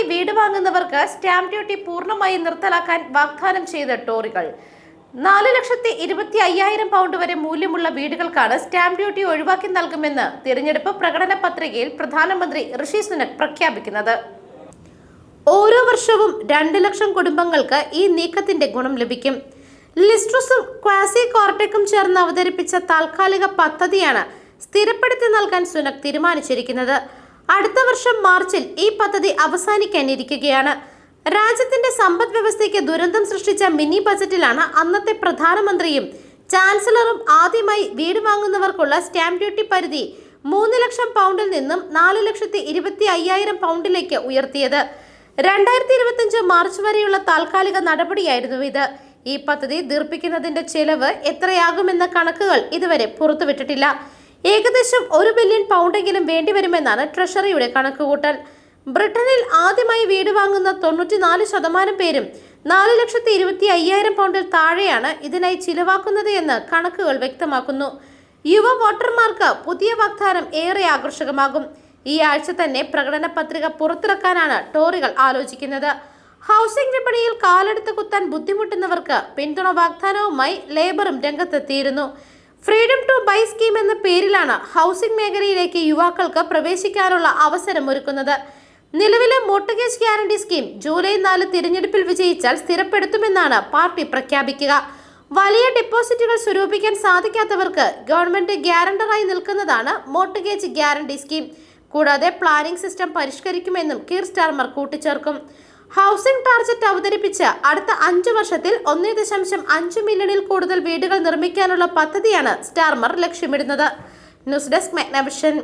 ആദ്യമായി വീട് വാങ്ങുന്നവർക്ക് stamp duty പൂർണമായി നിർത്തലാക്കാൻ വാഗ്ദാനം ചെയ്ത ടോറികൾ. നാല് ലക്ഷത്തി ഇരുപത്തി അയ്യായിരം പൗണ്ട് വരെ മൂല്യമുള്ള വീടുകൾക്കാണ് സ്റ്റാമ്പ് ഡ്യൂട്ടി ഒഴിവാക്കി നൽകുമെന്ന് തിരഞ്ഞെടുപ്പ് പ്രകടന പത്രികയിൽ പ്രധാനമന്ത്രി ഋഷി സുനക് പ്രഖ്യാപിക്കുന്നത്. ഓരോ വർഷവും രണ്ട് ലക്ഷം കുടുംബങ്ങൾക്ക് ഈ നീക്കത്തിന്റെ ഗുണം ലഭിക്കും. ലിസ്ട്രസും ക്വാസി കോർട്ടക്കും ചേർന്ന് അവതരിപ്പിച്ച താൽക്കാലിക പദ്ധതിയാണ് സ്ഥിരപ്പെടുത്തി നൽകാൻ സുനക് തീരുമാനിച്ചിരിക്കുന്നത്. അടുത്ത വർഷം മാർച്ചിൽ ഈ പദ്ധതി അവസാനിക്കാനിരിക്കുകയാണ്. രാജ്യത്തിന്റെ സമ്പദ് വ്യവസ്ഥയ്ക്ക് ദുരന്തം സൃഷ്ടിച്ച മിനി ബജറ്റിലാണ് അന്നത്തെ പ്രധാനമന്ത്രിയും ചാൻസലറും ആദ്യമായി വീട് വാങ്ങുന്നവർക്കുള്ള സ്റ്റാമ്പ് ഡ്യൂട്ടി പരിധി മൂന്ന് ലക്ഷം പൗണ്ടിൽ നിന്നും നാല് ലക്ഷത്തി ഇരുപത്തി അയ്യായിരം പൗണ്ടിലേക്ക് ഉയർത്തിയത്. രണ്ടായിരത്തി ഇരുപത്തിയഞ്ച് മാർച്ച് വരെയുള്ള താൽക്കാലിക നടപടിയായിരുന്നു ഇത്. ഈ പദ്ധതി ദീർപ്പിക്കുന്നതിന്റെ ചെലവ് എത്രയാകുമെന്ന കണക്കുകൾ ഇതുവരെ പുറത്തുവിട്ടിട്ടില്ല. ഏകദേശം ഒരു ബില്യൺ പൗണ്ടെങ്കിലും വേണ്ടിവരുമെന്നാണ് ട്രഷറിയുടെ കണക്കുകൂട്ടൽ. ബ്രിട്ടനിൽ ആദ്യമായി വീട് വാങ്ങുന്ന തൊണ്ണൂറ്റിനാല് ശതമാനം പേരും നാല് ലക്ഷത്തി ഇരുപത്തി അയ്യായിരം പൗണ്ടിൽ താഴെയാണ് ഇതിനായി ചിലവാക്കുന്നത് എന്ന് കണക്കുകൾ വ്യക്തമാക്കുന്നു. യുവ വോട്ടർമാർക്ക് പുതിയ വാഗ്ദാനം ഏറെ ആകർഷകമാകും. ഈ ആഴ്ച തന്നെ പ്രകടന പത്രിക പുറത്തിറക്കാനാണ് ടോറികൾ ആലോചിക്കുന്നത്. ഹൗസിംഗ് വിപണിയിൽ കാലെടുത്ത് കുത്താൻ ബുദ്ധിമുട്ടുന്നവർക്ക് പിന്തുണ വാഗ്ദാനവുമായി ലേബറും രംഗത്തെത്തിയിരുന്നു. ഫ്രീഡം ടു ബൈ സ്കീം എന്ന പേരിലാണ് ഹൗസിംഗ് മേഖലയിലേക്ക് യുവാക്കൾക്ക് പ്രവേശിക്കാനുള്ള അവസരം ഒരുക്കുന്നത്. നിലവിലെ മോർട്ടഗേജ് ഗ്യാരണ്ടി സ്കീം ജൂലൈ നാല് തിരഞ്ഞെടുപ്പിൽ വിജയിച്ചാൽ സ്ഥിരപ്പെടുത്തുമെന്നാണ് പാർട്ടി പ്രഖ്യാപിക്കുക. വലിയ ഡെപ്പോസിറ്റുകൾ സ്വരൂപിക്കാൻ സാധിക്കാത്തവർക്ക് ഗവൺമെന്റ് ഗ്യാരണ്ടറായി നിൽക്കുന്നതാണ് മോർട്ടഗേജ് ഗ്യാരണ്ടി സ്കീം. കൂടാതെ പ്ലാനിംഗ് സിസ്റ്റം പരിഷ്കരിക്കുമെന്നും കീർ സ്റ്റാർമർ കൂട്ടിച്ചേർക്കും. ഹൗസിംഗ് ടാർജറ്റ് അവതരിപ്പിച്ച് അടുത്ത അഞ്ചു വർഷത്തിൽ ഒന്നേ ദശാംശം അഞ്ച് മില്യണിൽ കൂടുതൽ വീടുകൾ നിർമ്മിക്കാനുള്ള പദ്ധതിയാണ് സ്റ്റാർമർ ലക്ഷ്യമിടുന്നത്. News desk മെഗ്നവിഷൻ.